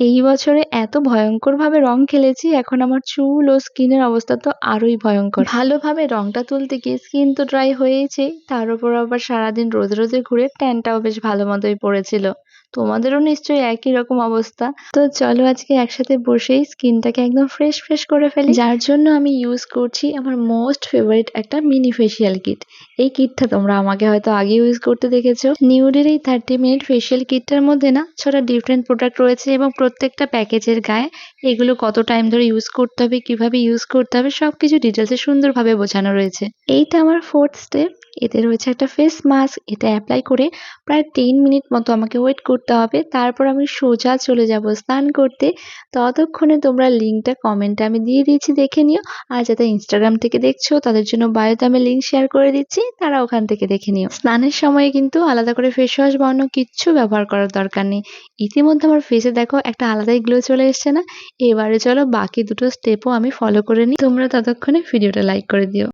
এই বছরে এত ভয়ঙ্কর ভাবে রং খেলেছি, এখন আমার চুল ও স্কিনের অবস্থা তো আরোই ভয়ঙ্কর। ভালোভাবে রংটা তুলতে গিয়ে স্কিন তো ড্রাই হয়েইছে, তার উপর আবার সারাদিন রোদে রোদে ঘুরে ট্যানটাও বেশ ভালো মতোই পড়েছিল তোমাদেরও নিশ্চয়ই একই রকম অবস্থা। তো চলো আজকে একসাথে বসেই স্কিনটাকে একদম ফ্রেশ ফ্রেশ করে ফেলি। যার জন্য আমি ইউজ করছি আমার মোস্ট ফেভারিট একটা মিনি ফেসিয়াল কিট এই কিটটা তোমরা আমাকে হয়তো আগে ইউজ করতে দেখেছ। নিউডের এই থার্টি মিনিট ফেসিয়াল কিটটার মধ্যে না ছটা ডিফারেন্ট প্রোডাক্ট রয়েছে এবং প্রত্যেকটা প্যাকেজের গায়ে এগুলো কত টাইম ধরে ইউজ করতে হবে, কীভাবে ইউজ করতে হবে, সবকিছু ডিটেলসে সুন্দরভাবে বোঝানো রয়েছে। এইটা আমার ফোর্থ স্টেপ এতে রয়েছে একটা ফেস মাস্ক এটা অ্যাপ্লাই করে প্রায় টেন মিনিট মতো আমাকে ওয়েট করতে হবে। তারপর আমি সোজা চলে যাব স্নান করতে। ততক্ষণে তোমরা লিঙ্কটা কমেন্টে আমি দিয়ে দিয়েছি, দেখে নিও। আর যাতে ইনস্টাগ্রাম থেকে দেখছ, তাদের জন্য বায়োতে আমি লিঙ্ক শেয়ার করে দিচ্ছি, তারা ওখান থেকে দেখে নিও। স্নানের সময় কিন্তু আলাদা করে ফেস ওয়াশ বা অন্য কিচ্ছু ব্যবহার করার দরকার নেই। ইতিমধ্যে আমার ফেসে দেখো একটা আলাদাই গ্লো চলে এসছে না? এবারে চলো বাকি দুটো স্টেপও আমি ফলো করে নিই। তোমরা ততক্ষণে ভিডিওটা লাইক করে দিও।